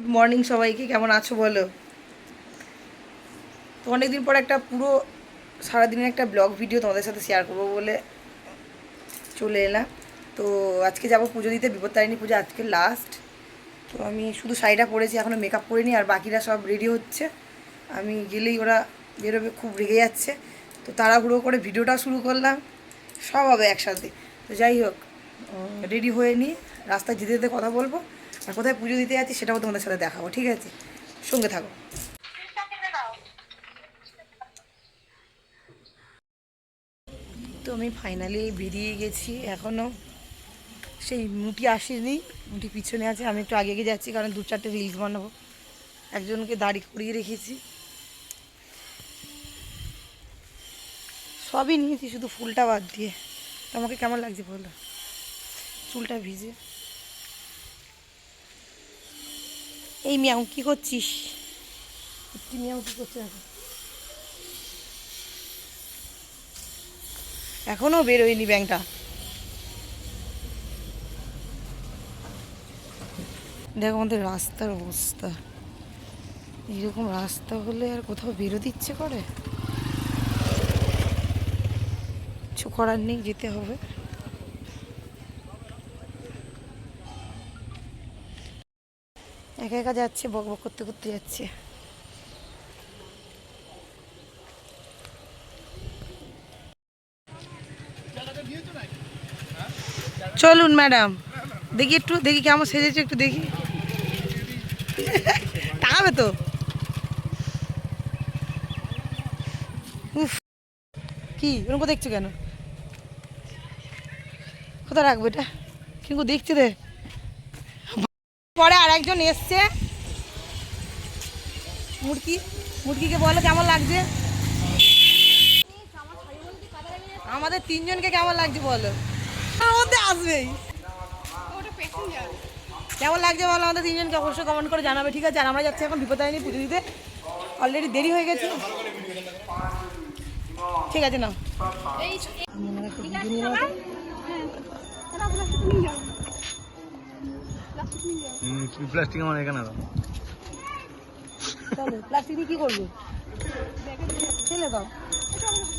Good morning সবাইকে, কেমন আছো বলো? তো অনেকদিন পর একটা পুরো সারাদিনের একটা ব্লগ ভিডিও তোমাদের সাথে শেয়ার করব বলে চলে এলাম। তো আজকে যাব পুজো দিতে, বিপত্তারিণী পুজো আজকে লাস্ট তো আমি শুধু শাড়িটা পরেছি এখনও মেকআপ করিনি, আর বাকিরা সব রেডি হচ্ছে। আমি গেলেই ওরা বেরোবে, খুব রেগে যাচ্ছে। তো তাড়াহুড়ো করে ভিডিওটা শুরু করলাম, সব হবে একসাথে। তো যাই হোক রেডি হয়ে নিয়ে রাস্তায় যেতে যেতে কথা বলব। আর কোথায় পুজো দিতে যাচ্ছি সেটাও তোমাদের সাথে দেখাবো, ঠিক আছে? সঙ্গে থাকো। তো আমি ফাইনালি বেরিয়ে গেছি এখনও সেই মুটি আসেনি, মুটি পিছনে আছে, আমি একটু আগে এগিয়ে যাচ্ছি, কারণ দু চারটে রিলস বানাবো। একজনকে দাড়ি করিয়ে রেখেছি। সবই নিয়েছি, শুধু ফুলটা বাদ দিয়ে। তো আমাকে কেমন লাগছে বলো? চুলটা ভিজে। এই মিয়াও কি করছিস? একটি মিয়াও কি করছে এখন? এখনও বেরোয়নি ব্যাংকটা। দেখো আমাদের রাস্তার অবস্থা। এইরকম রাস্তা হলে আর কোথাও বেরোতে ইচ্ছে করে? কিছু করার নেই যেতে হবে। একা একা যাচ্ছে, বক বক করতে করতে যাচ্ছে। চলুন ম্যাডাম, দেখি একটু, দেখি কেমন সেজেছে একটু দেখি। তাকাবে তো। উফ, কি ওরকম দেখছ কেন? কোথায় রাখব এটা? কিন্তু দেখছি রে পরে আর একজন এসছে মুরগি মুরগিকে বলো কেমন লাগছে আমাদের তিনজনকে কেমন লাগছে বলো মধ্যে আসবেই কেমন লাগছে বলো আমাদের তিনজনকে অবশ্যই কমেন্ট করে জানাবে ঠিক আছে আর আমরা যাচ্ছি এখন বিপদায়নি পুজো দিতে অলরেডি দেরি হয়ে গেছে ঠিক আছে না প্লাস্টিক আমার এখানে দাও। প্লাস্টিক দিয়ে কি করব? ফেলে দাও।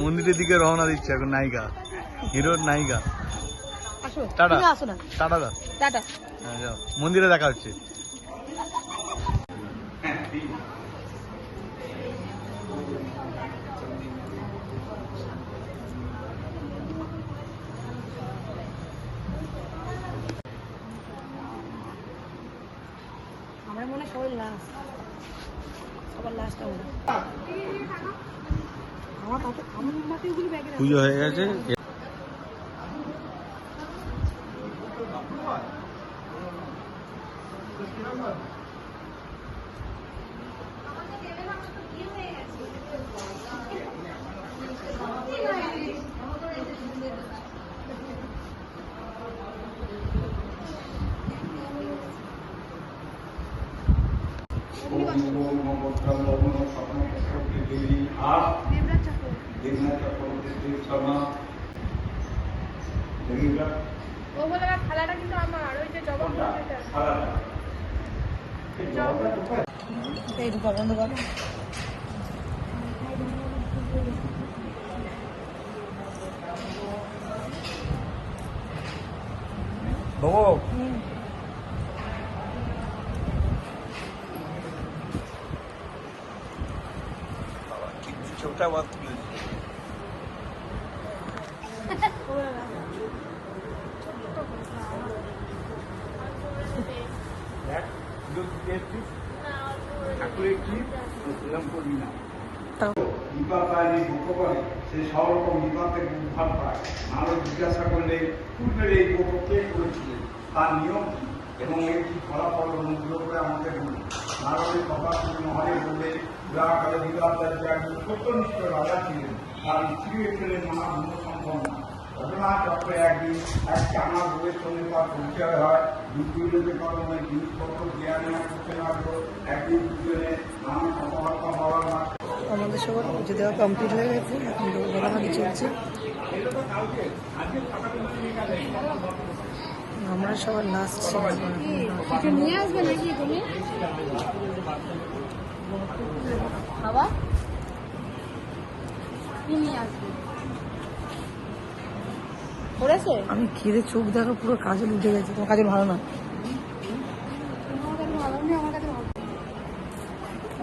মন্দিরের দিকে রওনা দিচ্ছে এখন নায়িকা। হিরোর নায়িকা। টাটা। Tata tata. হ্যাঁ মন্দিরে দেখা হচ্ছে। আমার মনে হয় সবাই লাস্ট সবার লাস্ট আমার আমার পাতে আমার মাকে ওগুলো ব্যাগে পুজো হয়ে গেছে। আমার কিন্তু আমার ওই যে এই ঢুকা বন্ধ করো বাবু চোখটা বাদ সে সব রকম বিপদ থেকে জিজ্ঞাসা করলে পূর্বের এই তার নিয়ম এবং ফলাফল অনুগ্রহ করে আমাকে বলুন। নারদের কথা মহাদেব বিরাকালে বিরাটাচার্য একজন সত্যনিষ্ঠ রাজা ছিলেন তার স্ত্রী ছিলেন মহা সম্পন্ন ঘটনা চক্রে একদিন এক বউয়ের সঙ্গে তার পরিচয় হয়। দুর্যোগে জিনিসপত্র দেওয়া নেওয়া করতে লাগল একদিন দুজনে নানা কথাবার্তা হওয়ার মাঝে আমাদের সবার পুজো দেওয়া কমপ্লিট হয়ে গেছে। এখন দৌড়াহাঁড়ি চলছে। আমরা সবার লাস্ট নিয়ে আসবে নাকি তুমি? বাবা কি নিয়ে আসবে? আমি খেতে চোখ দেখো পুরো কাজল উঠে গেছে। তোমার কাজল ভালো না?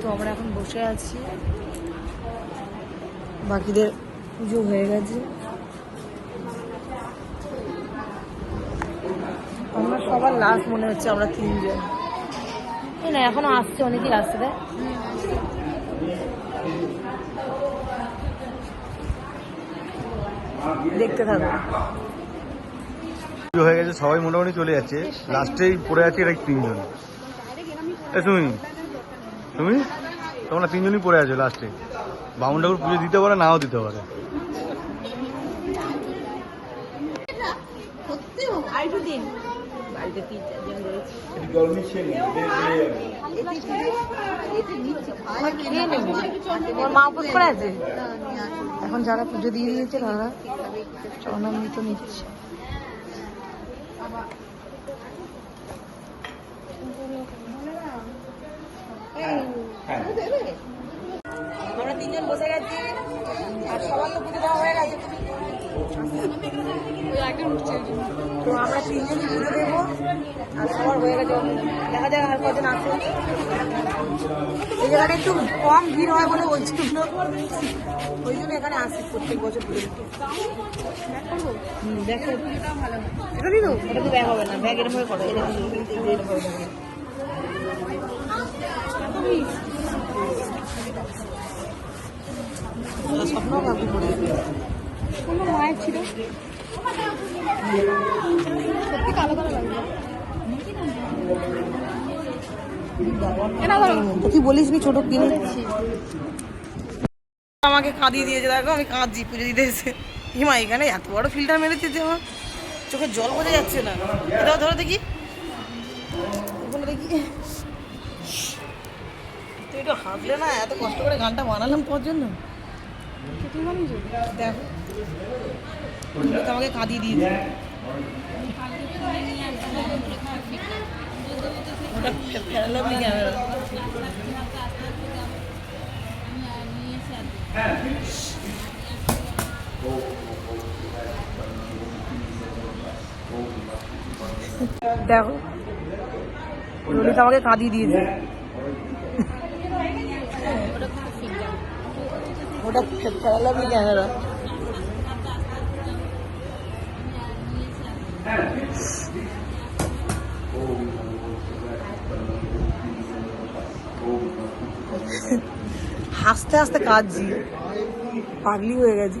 তো আমরা এখন বসে আছি। বাকিদের পুজো হয়ে গেছে। আমরা সবার লাস্ট মনে হচ্ছে আমরা তিনজন। না এখনও আসছে অনেকেই আসছে দেখ। দেখতে থাকো। হয়ে গেছে সবাই মোটামুটি চলে যাচ্ছে। লাস্টেই পড়ে আছে এরা তিনজন। তুমি তুমি তোমরা তিনজনই পড়ে আছো লাস্টে। বামুন ঠাকুর পুজো দিতে পারে নাও দিতে পারে। মা উপোস করে আছে এখন যারা পুজো দিয়ে দিয়েছে তারা চরণামৃত নিচ্ছে। আমরা তিনজন বসে গেছি আর সবার তো পুজো দেওয়া হয়ে গেছে। তো আমরা তিনজনই পুজো দেবো। আর হয়ে গেছে দেখা যাক আর এই একটু কম ভিড় হয় বলে ওই এখানে আসি প্রত্যেক বছর ব্যাগ হবে না। মায়ের ছিল? সত্যি কালো কালো লাগবে এটা ধরো তো তুই বলিস নি ছোট কিনে? আমাকে কাঁদিয়ে দিয়েছে, দেখো আমি কাঁদছি, পুজো দিতে এসে। হিমা, এখানে এত বড় ফিল্টার মেরেছে যে আমার চোখে জল বোঝা যাচ্ছে না। এটাও ধরো দেখি। ওখানে দেখি। তুই একটু হাসলে না এত কষ্ট করে গানটা বানালাম তোর জন্য। দেখো। তুমি তো আমাকে কাঁদিয়ে দিয়েছে। ফেরালাম নি দেখো ললিত আমাকে কাঁদিয়ে দিয়েছে। ওটা ফেরালাম ক্যামেরা হাসতে হাসতে কাঁদছি পাগলি হয়ে গেছি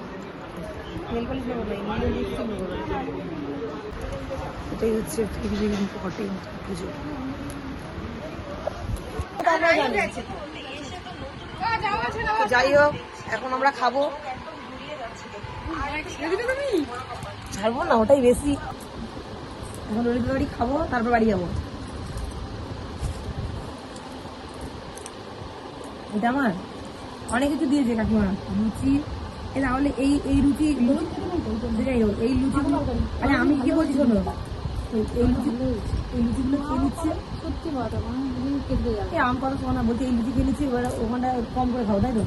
এটাই হচ্ছে যাই হোক, এখন আমরা খাব। ছাড়বো না, ওটাই বেশি। এখন ললিত বাড়ি খাব, তারপর বাড়ি যাব। এটা আমার। অনেক কিছু দিয়েছে কাকিমা। লুচি তাহলে এই এই রুটি যাই হোক এই লুচিগুলো আরে আমি কি বলছি শোনো? এই লুচিগুলো এই লুচিগুলো খেয়ে নিচ্ছে। সত্যি কথা মানে এই আম কথা শোনো না বলছি এই লুচি খেয়ে নিচ্ছি এবার ওখানটা কম করে খাও তাই তো?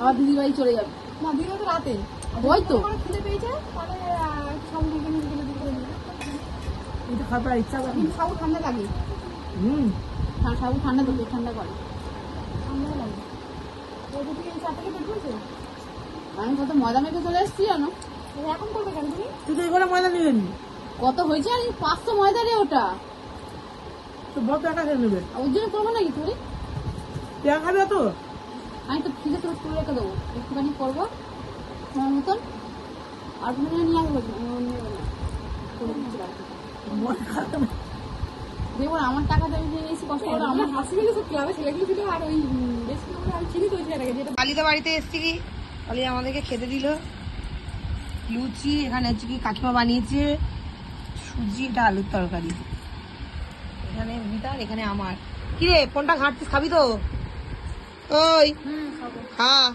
আমার দিদির বাড়ি চলে যাবে। না দিদি তো রাতে। ওই তো। আমার খিদে পেয়েছে তাহলে সব দিকে নিয়ে গেলে দিকে নিয়ে খাবার ইচ্ছা করে সাবু ঠান্ডা লাগে। হুম। সাবু ঠান্ডা তো ঠান্ডা করে। আমি কত ময়দা মেখে চলে এসেছি জানো? এখন করবে কেন তুমি? তুই তো এগুলো ময়দা নিলেন কত হয়েছে আর এই পাঁচশো ময়দা রে ওটা। তো বড় একা খেয়ে নেবে। ওর জন্য করব নাকি তুই পেঁয়া খাবে তো আমি তো ফ্রিজে তো তুলে রেখে দেবো। একটুখানি করব। তোমার মতন। আর তুমি নিয়ে আসব? না। করে দিচ্ছি বাড়িতে। দেখো না, আমার টাকাটা আমি নিয়ে নিয়েছি কষ্ট করে আমার আমার হাসিগুলো সব ক্লাবে ছেলেগুলো ছিল আর ওই বেশি করে আমি চিনি তো ছেলেটাকে যেটা কালিদা বাড়িতে এসছি কি? কালি আমাদেরকে খেতে দিল। লুচি এখানে হচ্ছে কি কাকিমা বানিয়েছে। সুজি এটা আলুর তরকারি। এখানে বিতার এখানে আমার। কি রে কোনটা ঘাঁটতিস খাবি তো? ওই। হ্যাঁ।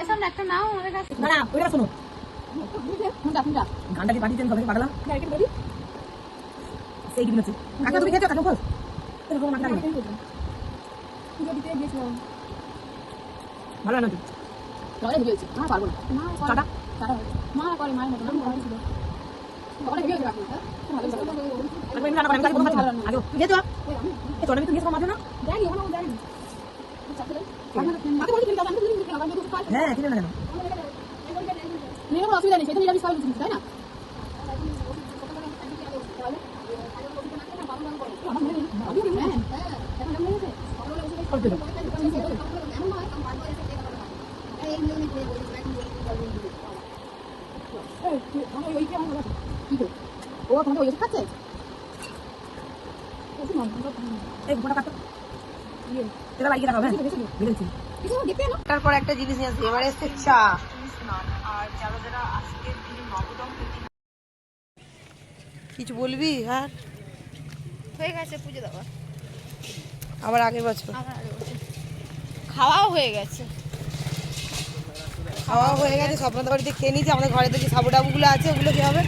এসব একটা নাও আমাদের কাছে। না ওইটা শোনো। গানটা কি পাঠিয়েছেন সবাইকে পাঠালাম ডাইরেক্ট বলি সেই কি আছে কাকা তুমি খেয়েছো কাকা খোঁজ এরকম মাথা লাগে পুজো দিতে গিয়েছিলাম ভালো না তো জলে ভিজেছি না পারব না মা টাটা টাটা মা করে মায়ের মতো আমি ভালো ছিল ওখানে ভিজেছি রাখি ভালো ভালো আমি না না আমি কোনো খাচ্ছি না আগে খেয়েছো এই চলে তুমি খেয়েছো মাঝে না জানি ওখানে জানি মাকে বলি তুমি আমি তুমি আমি তো খাই হ্যাঁ কিনে না কেন নিয়ে কোনো অসুবিধা নেই সেটা নিরামিষ খাওয়া তাই না তারপর একটা জিনিস নিয়ে আসি। এবারে এসছে চা। কিছু বলবি? হ্যাঁ। হয়ে গেছে পুজো দেওয়া। আবার আগের বছর। খাওয়াও হয়ে গেছে। খাওয়া হয়ে গেছে স্বপ্নদা বাড়িতে খেয়ে নিয়েছি আমাদের ঘরে তো যে সাবু টাবুগুলো আছে ওগুলো কি হবে?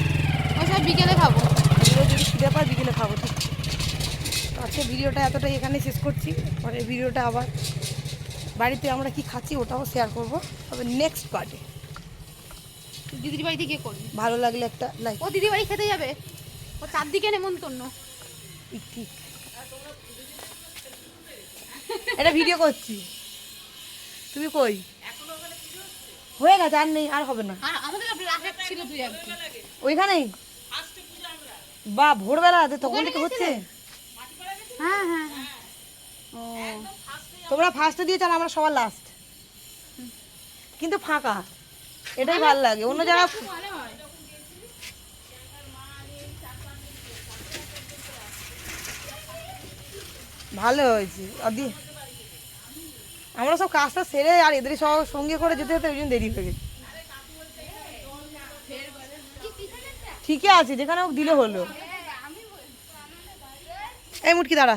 ওসব বিকেলে খাব। এগুলো যদি খিদে পায় বিকেলে খাব ঠিক। আজকে ভিডিওটা এতটাই এখানে শেষ করছি পরের ভিডিওটা আবার বাড়িতে আমরা কি খাচ্ছি ওটাও শেয়ার করব। তবে নেক্সট পার্টে দিদির বাড়িতে গিয়ে করবি ভালো লাগলে একটা লাইক ও দিদি বাড়ি খেতে যাবে। ও চারদিকে নেমন্তন্ন ঠিক এটা ভিডিও করছি। তুমি কই? হয়ে গেছে আর নেই আর হবে না। ওইখানেই? বা ভোরবেলা তো তখন থেকে হচ্ছে? হ্যাঁ হ্যাঁ ও তোমরা ফার্স্টে দিয়েছ আমরা সবার লাস্ট কিন্তু ফাঁকা। এটাই ভালো লাগে। অন্য জায়গা ভালো হয়েছে। অদি আমরা সব কাজটা সেরে আর এদের সব সঙ্গে করে যেতে যেতে ওই জন্য দেরি হয়ে গেছে। ঠিকই আছে, যেখানে দিলে হলো। এই মুটকি দাঁড়া।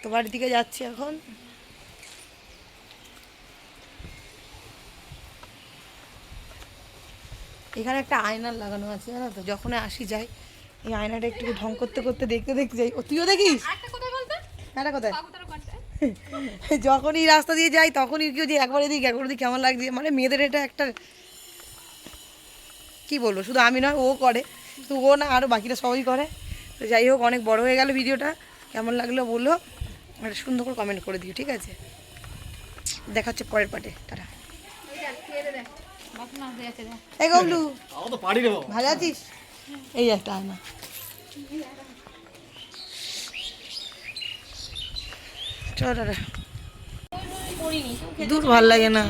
তো বাড়ির দিকে যাচ্ছি এখন। এখানে একটা আয়না লাগানো আছে জানো তো? যখন আসি যাই এই আয়নাটা একটু ঢং করতে করতে দেখতে দেখতে যাই। ও তুইও দেখিস? একটা কোথায় যখনই রাস্তা দিয়ে যাই তখনই কেউ যে একবার এদিকে একবার এদিকে কেমন লাগছে। মানে মেয়েদের এটা একটা কি বলব? শুধু আমি নয় ও করে। শুধু ও না আরও বাকিরা সবাই করে। তো যাই হোক অনেক বড় হয়ে গেল ভিডিওটা। কেমন লাগল বলল আর সুন্দর করে কমেন্ট করে দিও, ঠিক আছে? দেখা হচ্ছে পরের পাটে তারা এই গবলু ভালো আছিস? এই একটা আয়না চল দাদা দূর ভালো লাগে না।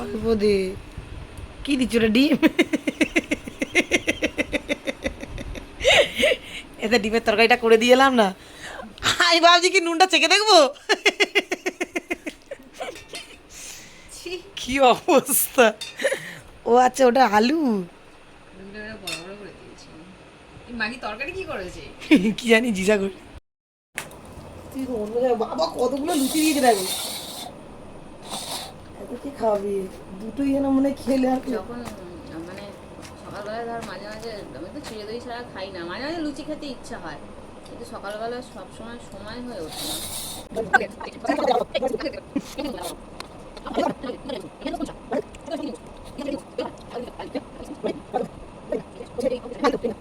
অল্প দে কি দিচ্ছ ডিম? এতে ডিমের তরকারিটা করে দিয়ে এলাম না। আমি ভাবছি কি নুনটা চেকে দেখব? কি অবস্থা? ও আচ্ছা ওটা আলু। মাগি তরকারি কি করেছে? কি জানি জিজা করে। তুই অন্য বাবা কতগুলো লুচি দিয়েছে দেখো। কি খাবি? দুটোই যেন মনে হয় খেলে আর কি- যখন সকালবেলা ধর মাঝে মাঝে, আমি তো চিড়ে দই ছাড়া খাই না মাঝে মাঝে লুচি খেতে ইচ্ছা হয় কিন্তু সকালবেলা সবসময় সময় হয়ে ওঠে না Thank you.